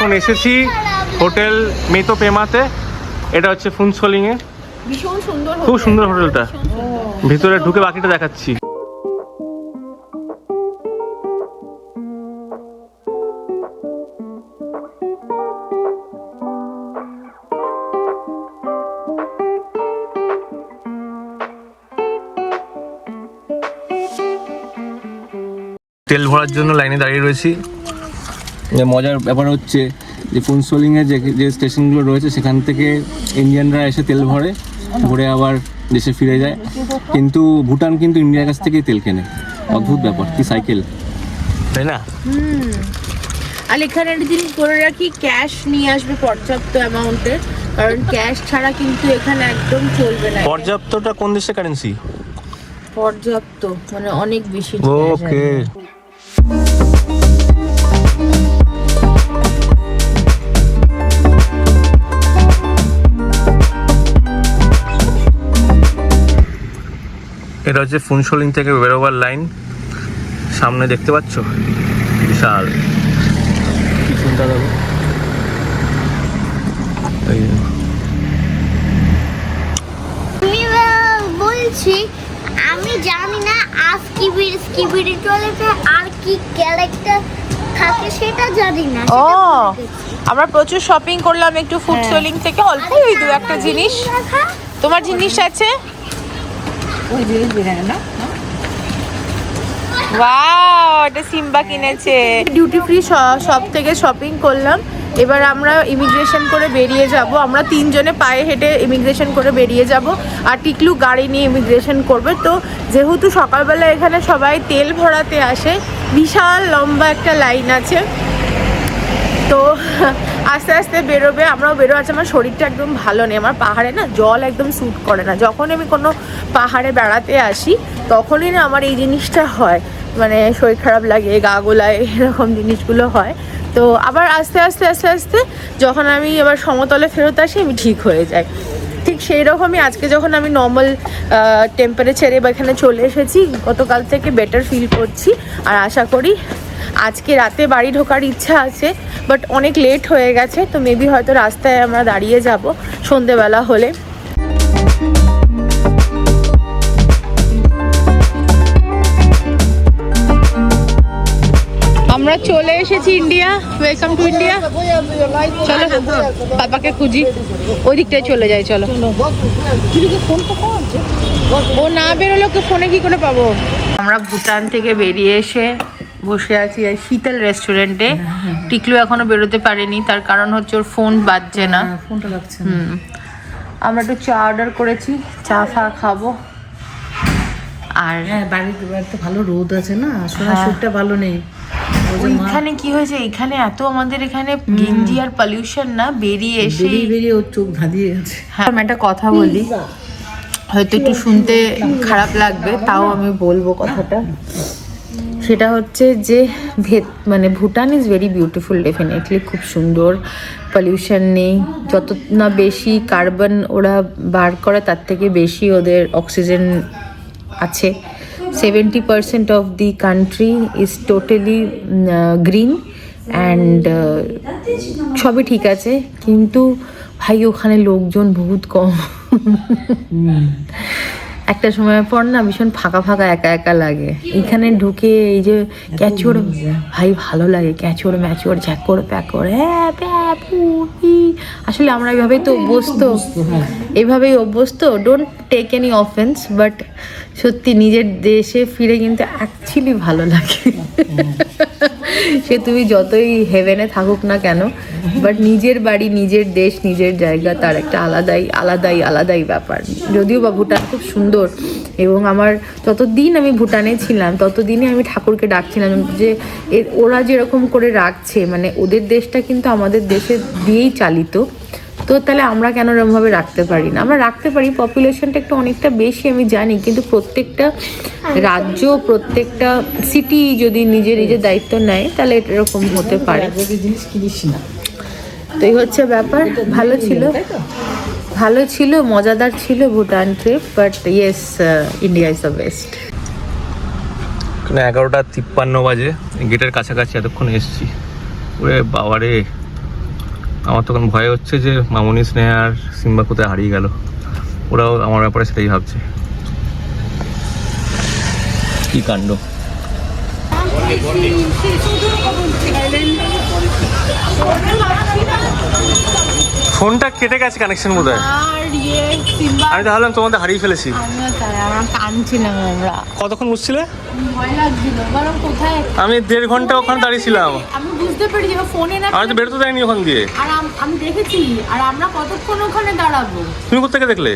এখন এসেছি হোটেল মেতো পেমাতে এটা হচ্ছে ফুনসোলিং এ ভীষণ সুন্দর খুব সুন্দর হোটেলটা। ভিতরে ঢুকে বাকিটা দেখাচ্ছি। তেল ভরার জন্য লাইনে দাঁড়িয়ে রয়েছি। মজার ব্যাপার হচ্ছে যে ফুনসোলিংয়ে যে যে স্টেশনগুলো রয়েছে সেখান থেকে ইন্ডিয়ানরা এসে তেল ভরে ভরে আবার দেশে ফিরে যায়। কিন্তু ভুটান কিন্তু ইন্ডিয়ার কাছ থেকেই তেল কেনে। অদ্ভুত ব্যাপার কি সাইকেল। তাই না? আর এখানে একটা জিনিস বলে রাখি ক্যাশ নিয়ে আসবে পর্যাপ্ত অ্যামাউন্টের কারণ ক্যাশ ছাড়া কিন্তু এখানে একদম চলবে না। পর্যাপ্তটা কোন দেশের কারেন্সি? পর্যাপ্ত মানে অনেক বেশি ওকে। এটা হচ্ছে ফুনসোলিং থেকে বেরোবার লাইন। সামনে দেখতে পাচ্ছ? বিশাল। আমি আহ, বলছি আমি জানি না আজ কিবির স্কিবিডি টয়লেটে আর কি ক্যারেক্টার থাকে সেটা জানি না ও আমরা প্রচুর শপিং করলাম একটু ফুড সোলিং থেকে অল্প ওই দু একটা জিনিস। তোমার জিনিস আছে? ওয়াও এটা সিম্বা কিনেছে। ডিউটি ফ্রি শপ থেকে শপিং করলাম। এবার আমরা ইমিগ্রেশন করে বেরিয়ে যাব। আমরা তিনজনে পায়ে হেঁটে ইমিগ্রেশন করে বেরিয়ে যাব। আর টিকলু গাড়ি নিয়ে ইমিগ্রেশন করবে। তো যেহেতু সকালবেলা এখানে সবাই তেল ভরাতে আসে বিশাল লম্বা একটা লাইন আছে। তো আস্তে আস্তে বেরোবে, আমরাও বেরো আছে আমার শরীরটা একদম ভালো নেই। আমার পাহাড়ে না জল একদম স্যুট করে না। যখন আমি কোনো পাহাড়ে বেড়াতে আসি, তখনই না আমার এই জিনিসটা হয়। মানে শরীর খারাপ লাগে, গা গোলায়, এরকম জিনিসগুলো হয়। তো আবার আস্তে আস্তে আস্তে আস্তে যখন আমি আবার সমতলে ফেরত আসি, আমি ঠিক হয়ে যাই। ঠিক সেই রকমই আজকে যখন আমি নর্মাল টেম্পারেচারে বা এখানে চলে এসেছি, গতকাল থেকে বেটার ফিল করছি। আর আশা করি আজকে রাতে বাড়ি ঢোকার ইচ্ছা আছে বাট অনেক লেট হয়ে গেছে, তো মেবি হয়তো রাস্তায় আমরা দাঁড়িয়ে যাব সন্ধেবেলা হলে। আমরা চলে এসেছি ইন্ডিয়া ওয়েলকাম টু ইন্ডিয়া চলো বাবাকে খুঁজি। ওই দিকটায় চলে যাই, চলো। ও না বেরোলে ওকে ফোনে কি করে পাবো? আমরা ভুটান থেকে বেরিয়ে এসে বসে আছি এই শীতল রেস্টুরেন্টে টিকলু এখনও বেরোতে পারেনি তার কারণ হচ্ছে ওর ফোন বাজছে না। ফোনটা লাগছে হুম। আমরা একটু চা অর্ডার করেছি চা ফা খাব। আর হ্যাঁ বাড়িতে বাড়িতে ভালো রোদ আছে না হ্যাঁ। শরীরটা ভালো নেই। ওইখানে কি হয়েছে এখানে এত আমাদের এখানে গেঞ্জি আর পলিউশন না বেরিয়ে এসে বেরিয়ে বেরিয়ে ওর চোখ ধাঁধিয়ে গেছে। হ্যাঁ আমি একটা কথা বলি। হয়তো একটু শুনতে খারাপ লাগবে তাও আমি বলব কথাটা। সেটা হচ্ছে যে ভেত মানে Bhutan is very beautiful definitely খুব সুন্দর। পলিউশন নেই, যত না বেশি কার্বন ওরা বার করে, তার থেকে বেশি ওদের অক্সিজেন আছে। Seventy percent of the country is totally green and সবই ঠিক আছে। কিন্তু ভাই, ওখানে লোকজন বহুত কম। একটা সময় পর না ভীষণ ফাঁকা ফাঁকা একা একা লাগে। এখানে ঢুকে এই যে ক্যাচোর, ভাই ভালো লাগে ক্যাচোর ম্যাচোর ঝ্যাকর প্যাকর হ্যাঁ আসলে আমরা এভাবেই তো অভ্যস্ত। এভাবেই অভ্যস্ত। Don't take any offence but সত্যি নিজের দেশে ফিরে কিন্তু অ্যাকচুয়ালি ভালো লাগে। সে তুমি যতই হেভেনে থাকুক না কেন বাট নিজের বাড়ি, নিজের দেশ, নিজের জায়গা তার একটা আলাদাই আলাদাই আলাদাই ব্যাপার। যদিও বা ভুটান খুব সুন্দর, এবং আমার যতদিন আমি ভুটানে ছিলাম, ততদিনই আমি ঠাকুরকে ডাকছিলাম যে ওরা যেরকম করে রাখছে মানে ওদের দেশটা কিন্তু আমাদের দেশে দিয়েই চালিত। তো তাহলে আমরা কেন এরকমভাবে রাখতে পারি না? আমরা রাখতে পারি পপুলেশনটা একটু অনেকটা বেশি আমি জানি, কিন্তু প্রত্যেকটা রাজ্য, প্রত্যেকটা সিটি যদি নিজের নিজের দায়িত্ব নেয়, তাহলে এরকম হতে পারে। জিনিস কিনিস না তো এই হচ্ছে ব্যাপার। ভালো ছিল। ভালো ছিল, মজাদার ছিল Bhutan trip but yes India is the best এগারোটা তিপ্পান্ন বাজে। গেটের কাছাকাছি এতক্ষণ এসছি। ওরে বাবারে। আমার তখন ভয় হচ্ছে যে মামনি, স্নেহা আর সিম্বা কোথায় হারিয়ে গেল। ওরাও আমার ব্যাপারে সেটাই ভাবছে। কি কাণ্ড? ফোনটা কেটে গেছে কানেকশন বোধ হয় আর ইয়ে আমি তো ভাবলাম তোমাদের হারিয়ে ফেলেছি। আমিও তাই আমরা কাঁদছিলাম আমরা কতক্ষণ কোথায় আমি দেড় ঘণ্টা ওখানে দাঁড়িয়েছিলাম আমি বুঝতে পেরেছি ফোনে না আমি তো বেরোতে দেয়নি ওখান দিয়ে। আর আমি দেখেছি আর আমরা কতক্ষণ ওখানে দাঁড়াবো? তুমি কোথেকে দেখলে?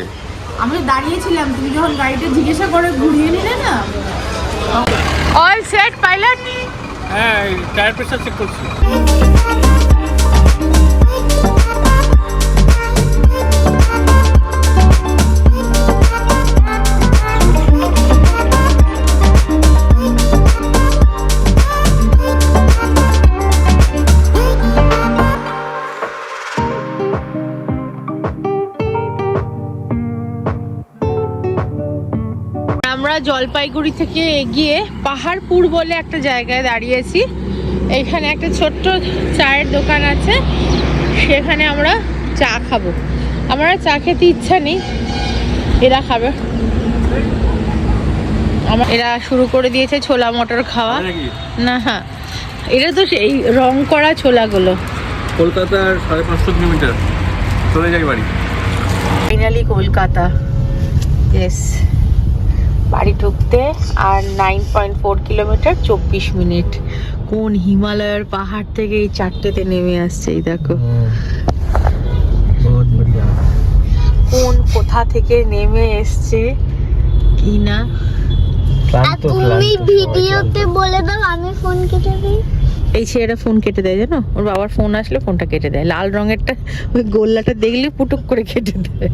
আমি দাঁড়িয়েছিলাম তুমি যখন গাড়িটা জিজ্ঞাসা করে ঘুরিয়ে নিলে না? অল সেট পাইলট হ্যাঁ টায়ার প্রেসার চেক করছি। জলপাইগুড়ি থেকে এগিয়ে পাহাড়পুর বলে একটা জায়গায় দাঁড়িয়েছি। এখানে একটা ছোট্ট চায়ের দোকান আছে সেখানে আমরা চা খাব। আমার চা খেতে ইচ্ছা নেই এরা খাবে। আমার এরা শুরু করে দিয়েছে ছোলা মটর খাওয়া। না হ্যাঁ। এটা তো সেই রং করা ছোলাগুলো। কলকাতার সাড়ে পাঁচশো কিলোমিটার। চলে যাই বাড়ি। ফাইনালি কলকাতা। ইয়েস বাড়ি ঢুকতে আর নাইন পয়েন্ট ফোর কিলোমিটার চব্বিশ মিনিট কোন হিমালয়ের পাহাড় থেকে এই চারটেতে নেমে আসছে এই দেখো। কোন কোথা থেকে নেমে এসছে কি না? তুমি ভিডিওতে বলে দাও আমি ফোন কেটে দিই। এই ছেলেটা ফোন কেটে দেয় জানো? ওর বাবার ফোন আসলে ফোনটা কেটে দেয়। লাল রঙেরটা ওই গোল্লাটা দেখলে পুটুক করে কেটে দেয়।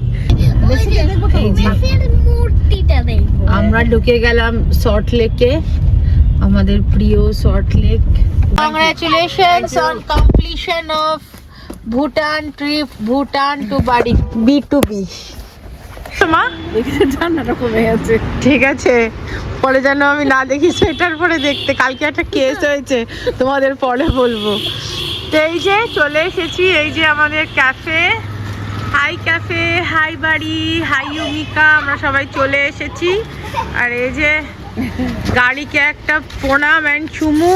আমরা ঢুকে গেলাম সল্ট লেকে আমাদের প্রিয় Salt Lake congratulations on completion of Bhutan trip Bhutan to বাড়ি বি টু বি মা? ঠান্ডাটা কমে গেছে ঠিক আছে। পরে যেন আমি না দেখি সেটার পরে দেখতে। কালকে একটা কেস হয়েছে। তোমাদের পরে বলব। তো এই যে চলে এসেছি এই যে আমাদের ক্যাফে হাই ক্যাফে হাই বাড়ি হাই ইউমিকা আমরা সবাই চলে এসেছি। আর এই যে গাড়িকে একটা প্রণাম অ্যান্ড চুমু।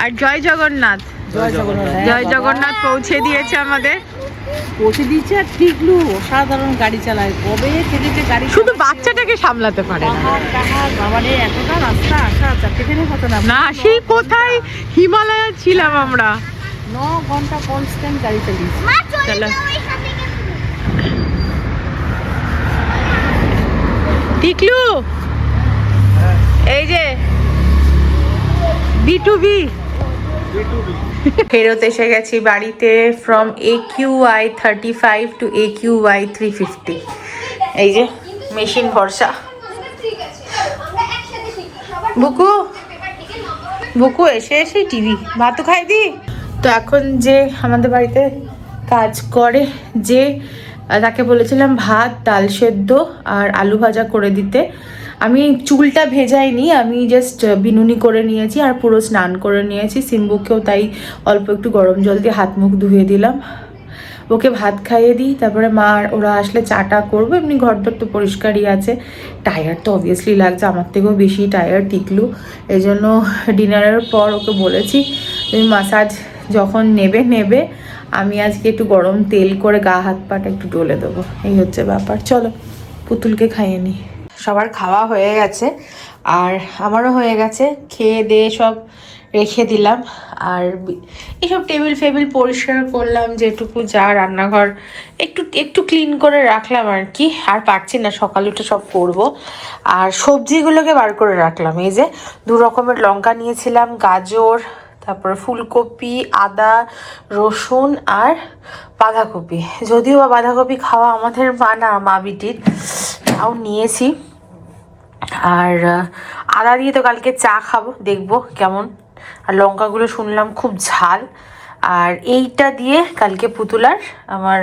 আর জয় জগন্নাথ। জয় জগন্নাথ। জয় জগন্নাথ পৌঁছে দিয়েছে আমাদের। পৌঁছে দিয়েছে আর টিকলু অসাধারণ গাড়ি চালায়। কবে থেকে যে গাড়ি শুধু বাচ্চাটাকে সামলাতে পারে না। পাহাড় টাহাড় বাবারে এতটা রাস্তা আসা চারটেখানে কত না। না সেই কোথায়? হিমালয়ে ছিলাম আমরা। ন ঘণ্টা কনস্ট্যান্ট গাড়ি চালিয়েছি। চলো। টিকলু এই যে বি টু বি ফেরত এসে গেছি বাড়িতে from A Q I thirty five to A Q I three fifty এই যে, মেশিন ভরসা। বুকু বুকু, এসে এসে টিভি। ভাতও খাই দি তো এখন যে আমাদের বাড়িতে কাজ করে, যে তাকে বলেছিলাম ভাত, ডাল সেদ্ধ আর আলু ভাজা করে দিতে। আমি চুলটা ভেজাইনি, আমি জাস্ট বিনুনি করে নিয়েছি আর পুরো স্নান করে নিয়েছি। সিম্বুকেও তাই অল্প একটু গরম জল দিয়ে হাত মুখ ধুয়ে দিলাম। ওকে ভাত খাইয়ে দিই, তারপরে মা ওরা আসলে চাটা করব। এমনি ঘর দর তো পরিষ্কারই আছে। টায়ার তো অবভিয়াসলি লাগছে, আমার থেকেও বেশি টায়ার টিকলু এই জন্য ডিনারের পর ওকে বলেছি, তুমি মাসাজ যখন নেবে নেবে। আমি আজকে একটু গরম তেল করে গা হাত পাটা একটু ডলে দেবো। এই হচ্ছে ব্যাপার। চলো, পুতুলকে খাইয়ে নিই সবার খাওয়া হয়ে গেছে। আর আমারও হয়ে গেছে। খেয়ে দিয়ে সব রেখে দিলাম। আর বি- এইসব টেবিল ফেবিল পরিষ্কার করলাম, যেটুকু যা রান্নাঘর একটু একটু ক্লিন করে রাখলাম আর কি। আর পারছি না, সকাল উঠে সব করব। আর সবজিগুলোকে বার করে রাখলাম। এই যে দু রকমের লঙ্কা নিয়েছিলাম, গাজর তারপরে ফুলকপি, আদা, রসুন আর বাঁধাকপি। যদিও বা বাঁধাকপি খাওয়া আমাদের মানা মা বিটির তাও নিয়েছি। আর, আদা দিয়ে তো কালকে চা খাব, দেখব কেমন। আর লঙ্কাগুলো শুনলাম খুব ঝাল। আর এইটা দিয়ে কালকে পুতুলার আমার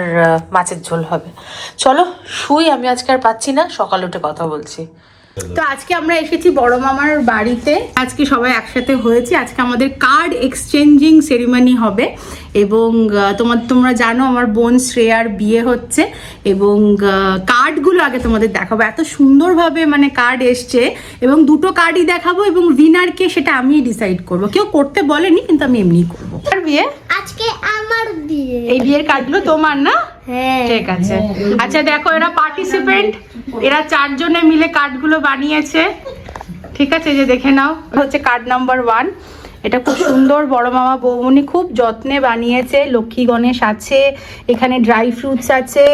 মাছের ঝোল হবে। চলো, শুই, আমি আজকে আর পাচ্ছি না, সকাল উঠে কথা বলছি। তো আজকে আমরা এসেছি বড় মামার বাড়িতে। আজকে সবাই একসাথে হয়েছি। আজকে আমাদের কার্ড এক্সচেঞ্জিং সেরিমনি হবে এবং তোমার তোমরা জানো আমার বোন শ্রেয়ার বিয়ে হচ্ছে এবং কার্ডগুলো আগে তোমাদের দেখাবো। এত সুন্দরভাবে মানে কার্ড এসছে এবং দুটো কার্ডই দেখাবো এবং উইনারকে সেটা আমি ডিসাইড করব। কেউ করতে বলেনি কিন্তু আমি এমনি করব। আর বিয়ে? আজকে আমার বিয়ে। এই বিয়ের কার্ডগুলো তোমার না? হ্যাঁ। ঠিক আছে। আচ্ছা দেখো এরা পার্টিসিপেন্ট এরা চারজনে মিলে কার্ডগুলো বানিয়েছে। ঠিক আছে যে দেখে নাও হচ্ছে কার্ড নাম্বার ওয়ান। এটা খুব সুন্দর, বড় মামা বৌমনি খুব যত্নে বানিয়েছে, লক্ষ্মী গণেশ আছে, এখানে ড্রাই ফ্রুটস আছে।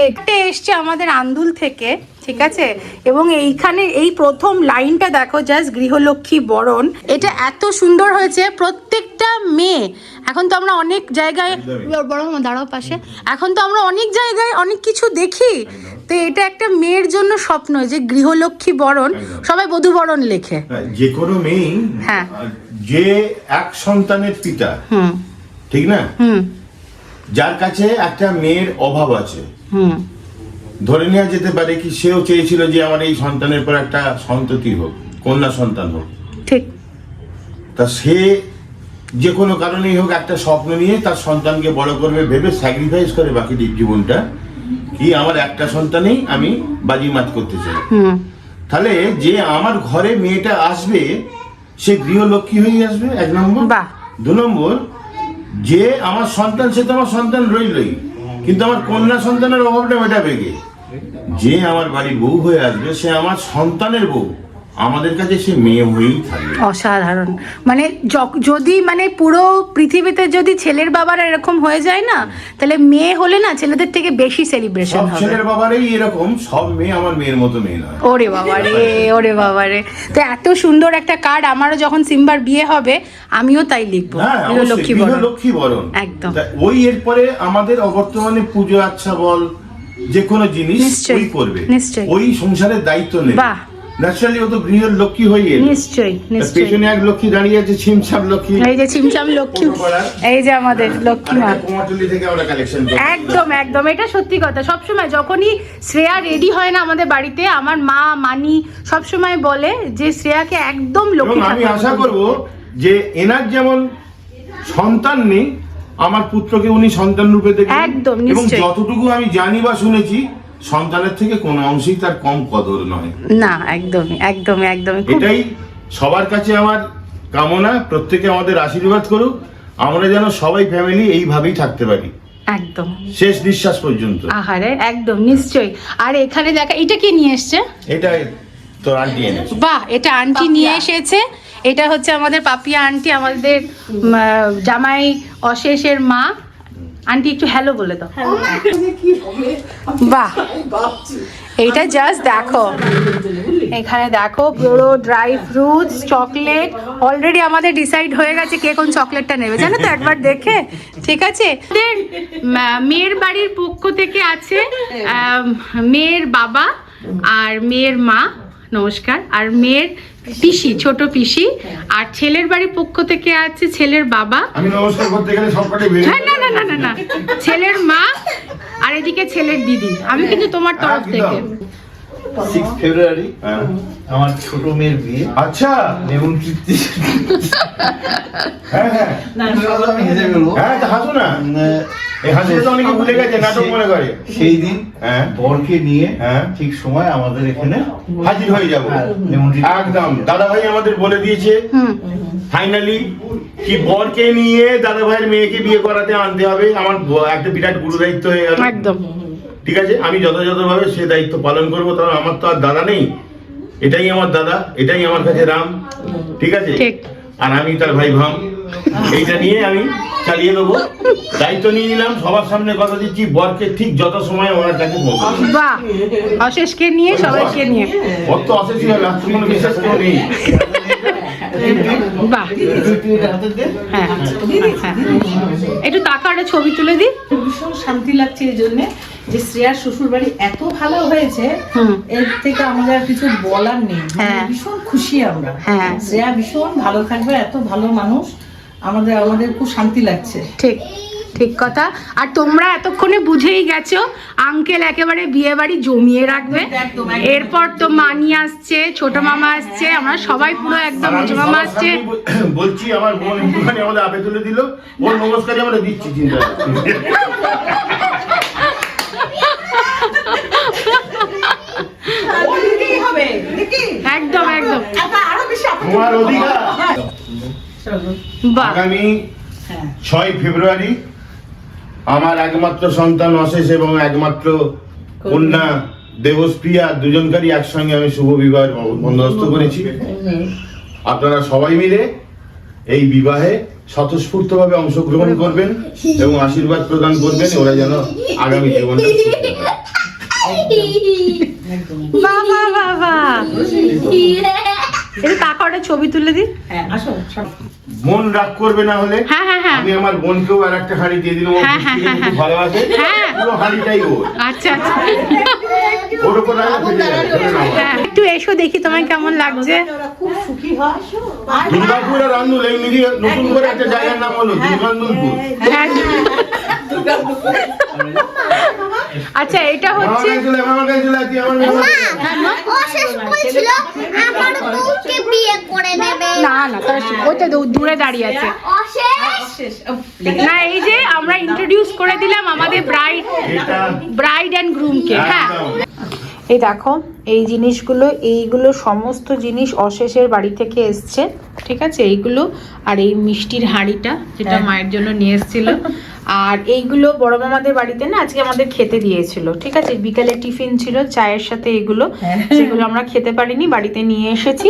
এসছে আমাদের আন্দুল থেকে। ঠিক আছে? এবং এইখানে এই প্রথম লাইনটা দেখো জাস্ট গৃহলক্ষ্মী বরণ। এটা এত সুন্দর হয়েছে প্রত্যেকটা মেয়ে। এখন তো আমরা অনেক জায়গায় বড় দাঁড়াও পাশে। এখন তো আমরা অনেক জায়গায় অনেক কিছু দেখি। তো এটা একটা মেয়ের জন্য স্বপ্ন যে গৃহলক্ষ্মী বরণ। সবাই বধূ বরণ লেখে। যে কোনো মেয়ে হ্যাঁ। যে এক সন্তানের পিতা হুম। ঠিক না? হুম। যার কাছে একটা মেয়ের অভাব আছে। হুম। ধরে নেওয়া যেতে পারে কি সেও চেয়েছিল যে আমার এই সন্তানের পর একটা সন্ততি হোক কন্যা সন্তান হোক। ঠিক। তা সে যে কোনো কারণেই হোক একটা স্বপ্ন নিয়ে তার সন্তানকে বড় করবে ভেবে স্যাক্রিফাইস করে বাকি জীবনটা কি আমার একটা সন্তানেই আমি বাজিমাত করতে চাই। তাহলে যে আমার ঘরে মেয়েটা আসবে সে গৃহলক্ষ্মী হয়ে আসবে এক নম্বর। দু নম্বর যে আমার সন্তান সে তো আমার সন্তান রইলই। কিন্তু আমার কন্যা সন্তানের অভাবটা মেটাবে কে যে আমার বাড়ির বউ হয়ে আসবে, সে আমার সন্তানের বউ। আমাদের কাছে সে মেয়ে হয়েই থাকবে। অসাধারণ। মানে যদি মানে পুরো পৃথিবীতে যদি ছেলের বাবারা এরকম হয়ে যায় না তাহলে মেয়ে হলে না ছেলেদের থেকে বেশি সেলিব্রেশন হবে। ছেলের বাবারই এরকম সব মেয়ে আমার মেয়ের মতো মেয়ে নয়। ওরে বাবা রে ওরে বাবা রে তো এত সুন্দর একটা কার্ড আমারও যখন সিম্বার বিয়ে হবে আমিও তাই লিখব। লক্ষ্মী বরণ। লক্ষ্মী বরণ। একদম। ওই এরপরে আমাদের অবর্তমানে পুজো আচ্ছা বল যে কোনো জিনিস ওই করবে। নিশ্চয়ই। ওই সংসারের দায়িত্ব নেবে। বাহ। ন্যাচারালি ও তো গৃহের লক্ষ্মী হয়ে। নিশ্চয়ই নিশ্চয়ই। পেছনে এক লক্ষ্মী দাঁড়িয়ে আছে ছিমছাম লক্ষ্মী। এই যে চিমচাম লক্ষ্মী এই যে আমাদের লক্ষ্মী মা। কুমারটুলি থেকে আমরা কালেকশন করি একদম একদম এটা সত্যি কথা। সবসময় যখনই শ্রেয়া রেডি হয় না আমাদের বাড়িতে আমার মা মানি সবসময় বলে যে শ্রেয়াকে একদম লক্ষ্মী আমি আশা। করব যে এনার যেমন সন্তান নেই আমার পুত্রকে উনি সন্তান রূপে দেখবেন। একদম, এবং। যতটুকু আমি জানি বা শুনেছি সন্তানের থেকে কোনো অংশেই তার কম কদর নয়। না একদমই একদমই একদমই এটাই সবার কাছে আমার কামনা প্রত্যেকে আমাদের আশীর্বাদ করুক আমরা যেন সবাই ফ্যামিলি এইভাবেই থাকতে পারি। একদম। শেষ নিঃশ্বাস পর্যন্ত। আহারে একদম নিশ্চয়ই। আর এখানে দেখা এটা কি নিয়ে এসছে? এটা তো আন্টি এনেছে বাহ এটা আন্টি নিয়ে এসেছে। এটা হচ্ছে আমাদের পাপিয়া আন্টি আমাদের জামাই অশেষের মা। আন্টি একটু হ্যালো বলে দাও। বাহ। এইটা জাস্ট দেখো। এখানে দেখো পুরো ড্রাই ফ্রুটস চকলেট অলরেডি আমাদের ডিসাইড হয়ে গেছে কে কোন চকলেটটা নেবে। জানো তো একবার দেখে। ঠিক আছে? মেয়ের বাড়ির পক্ষ থেকে আছে মেয়ের বাবা আর মেয়ের মা। নমস্কার। আর মেয়ের পিসি ছোট পিসি আর ছেলের বাড়ির পক্ষ থেকে আছে ছেলের বাবা আমি নমস্কার করতে গেলে সবকটাই হ্যাঁ, না না না না না না ছেলের মা আর এদিকে ছেলের দিদি আমি কিন্তু তোমার তরফ থেকে। ফেব্রুয়ারি হ্যাঁ। আমার ছোট মেয়ের বিয়ে আচ্ছা নেমন্ত্রিত হ্যাঁ হ্যাঁ আমি হ্যাঁ হাসো না উম, এই হাসিটা তো অনেকে ভুলে গেছে নাটক মনে করে। সেই দিন হ্যাঁ। বরকে নিয়ে হ্যাঁ। ঠিক সময় আমাদের এখানে হাজির হয়ে যাব। হ্যাঁ, একদম। দাদা ভাই আমাদের বলে দিয়েছে ফাইনালি কি বরকে নিয়ে দাদা ভাইয়ের মেয়েকে বিয়ে করাতে আনতে হবে? আমার একটা বিরাট গুরু দায়িত্ব হয়ে গেল। একদম। ঠিক আছে আমি যথাযথভাবে সে দায়িত্ব পালন করব কারণ আমার তো আর দাদা নেই। এটাই আমার দাদা এটাই আমার কাছে রাম। ঠিক আছে? ঠিক। আর আমি তার ভাই ভাম। এইটা নিয়ে আমি চালিয়ে দেবো। দায়িত্ব নিয়ে নিলাম সবার সামনে কথা দিচ্ছি। বরকে ঠিক যত সময় ওনার কাছে বাহ অশেষকে নিয়ে সবাইকে নিয়ে। অত অশেষ লাস্ট কোনো বিশ্বাস কেউ নেই। বাহ। হ্যাঁ হ্যাঁ একটু টাকা ছবি তুলে দিই। ভীষণ শান্তি লাগছে এই জন্যে যে শ্রেয়ার শ্বশুর বাড়ি এত ভালো হয়েছে এর থেকে আমাদের আর কিছু বলার নেই। মানে হ্যাঁ। ভীষণ খুশি আমরা। হ্যাঁ। শ্রেয়া ভীষণ ভালো থাকবে এত ভালো মানুষ আমাদের আমাদের খুব শান্তি লাগছে। ঠিক। ঠিক কথা। আর তোমরা এতক্ষণে বুঝেই গেছো আঙ্কেল একেবারে বিয়ে বাড়ি জমিয়ে রাখবে। এরপর তো মানি আসছে ছোট মামা আসছে আমরা সবাই পুরো একদম ছোট মামা আসছে। বলছি আমার বোন একটুখানি আমাদের আপে তুলে দিল। ওর নমস্কারই আমরা দিচ্ছি চিন্তা একদম একদম। তোমার অধিকার। আগামী ছয় ফেব্রুয়ারি আমার একমাত্র সন্তান অশেষ এবং একমাত্র কন্যা। দেবস্প্রিয়া দুজনকারই একসঙ্গে আমি শুভ বিবাহের বন্দোবস্ত করেছি। আপনারা সবাই মিলে এই বিবাহে স্বতঃস্ফূর্তভাবে অংশগ্রহণ করবেন এবং আশীর্বাদ প্রদান করবেন ওরা যেন আগামী জীবনটা বাবা বাবা এই কাকাটা ছবি তুলে দি হ্যাঁ আসো মন রাগ করবে না হলে হ্যাঁ হ্যাঁ হ্যাঁ। আমি আমার বোনকেও আর একটা হাঁড়ি দিয়ে দিলাম হ্যাঁ, হ্যাঁ, হ্যাঁ, খুব ভালোবাসে। হ্যাঁ। পুরো হাঁড়িটাই ওর। আচ্ছা আচ্ছা। ওর উপর। হ্যাঁ একটু এসো দেখি তোমায় কেমন লাগছে। খুব সুখী হয়। দুর্গাপুর আর আন্দুল এই মিলিয়ে নতুন করে একটা জায়গার নাম হলো দুর্গান্দুলপুর হ্যাঁ। আচ্ছা এটা হচ্ছে না না ওইটা দূরে দাঁড়িয়ে আছে। না এই যে আমরা ইন্ট্রোডিউস করে দিলাম আমাদের ব্রাইড ব্রাইড অ্যান্ড গ্রুমকে হ্যাঁ। এই দেখো এই জিনিসগুলো এইগুলো সমস্ত জিনিস অশেষের বাড়ি থেকে এসছে ঠিক আছে? এইগুলো আর এই মিষ্টির হাঁড়িটা যেটা মায়ের জন্য নিয়ে এসেছিল। আর এইগুলো বড় মামাদের বাড়িতে না আজকে আমাদের খেতে দিয়েছিল ঠিক আছে? বিকালে টিফিন ছিল চায়ের সাথে এগুলো সেগুলো আমরা খেতে পারিনি বাড়িতে নিয়ে এসেছি।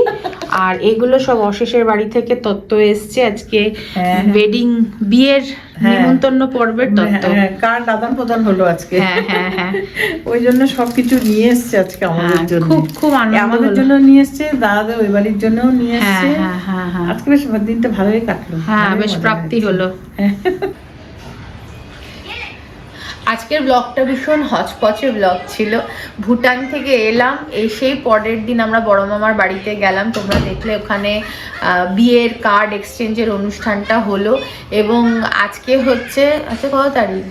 আর এগুলো সব অশেষের বাড়ি থেকে তত্ত্ব এসছে আজকে হ্যাঁ। ওয়েডিং বিয়ের হ্যাঁ। নিমন্ত্রণ পর্বের তত্ত্ব। হ্যাঁ, কার্ড আদান প্রদান হলো আজকে? হ্যাঁ হ্যাঁ হ্যাঁ। ওই জন্য সবকিছু নিয়ে এসছে আজকে আমাদের হ্যাঁ, জন্য। খুব খুব আনন্দ আমাদের জন্য নিয়ে এসছে দাদাদের ওই বাড়ির জন্য নিয়ে হ্যাঁ এসছে। হ্যাঁ হ্যাঁ হ্যাঁ। আজকে বেশ দিনটা ভালোই কাটলো। হ্যাঁ বেশ প্রাপ্তি হলো। হ্যাঁ। আজকের ব্লগটা ভীষণ হচপচে ব্লগ ছিল। ভুটান থেকে এলাম এসেই পরের দিন আমরা বড় মামার বাড়িতে গেলাম। তোমরা দেখলে ওখানে বিয়ের কার্ড এক্সচেঞ্জের অনুষ্ঠানটা হলো এবং আজকে হচ্ছে আচ্ছা কত তারিখ?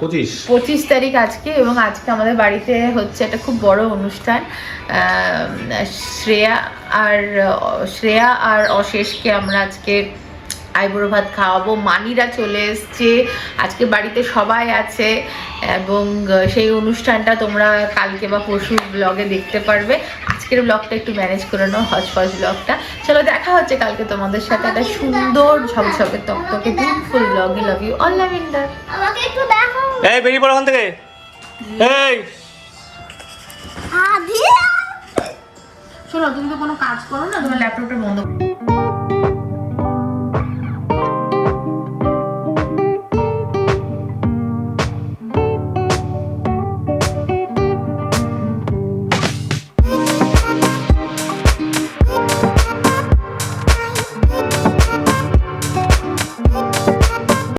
পঁচিশ। পঁচিশ তারিখ আজকে এবং আজকে আমাদের বাড়িতে হচ্ছে একটা খুব বড় অনুষ্ঠান। শ্রেয়া আর শ্রেয়া আর অশেষকে আমরা আজকে আইবুড়ো ভাত খাওয়াবো। মানিরা চলে এসছে। আজকে বাড়িতে সবাই আছে এবং সেই অনুষ্ঠানটা তোমরা কালকে বা পরশু ব্লগে দেখতে পারবে। আজকের ব্লগটা একটু ম্যানেজ করে নাও হজফজ ব্লগটা চলো দেখা হচ্ছে কালকে তোমাদের সাথে একটা সুন্দর ঝকঝকে তকতকে বিউটিফুল ব্লগে লাভ ইউ অল লাভ ইন্ডার আমাকে একটু দেখো এই বেরিয়ে পড়ো ওখান থেকে। এই। আদি শোনো তুমি তো কোনো কাজ করো না তোমার ল্যাপটপটা বন্ধ করো।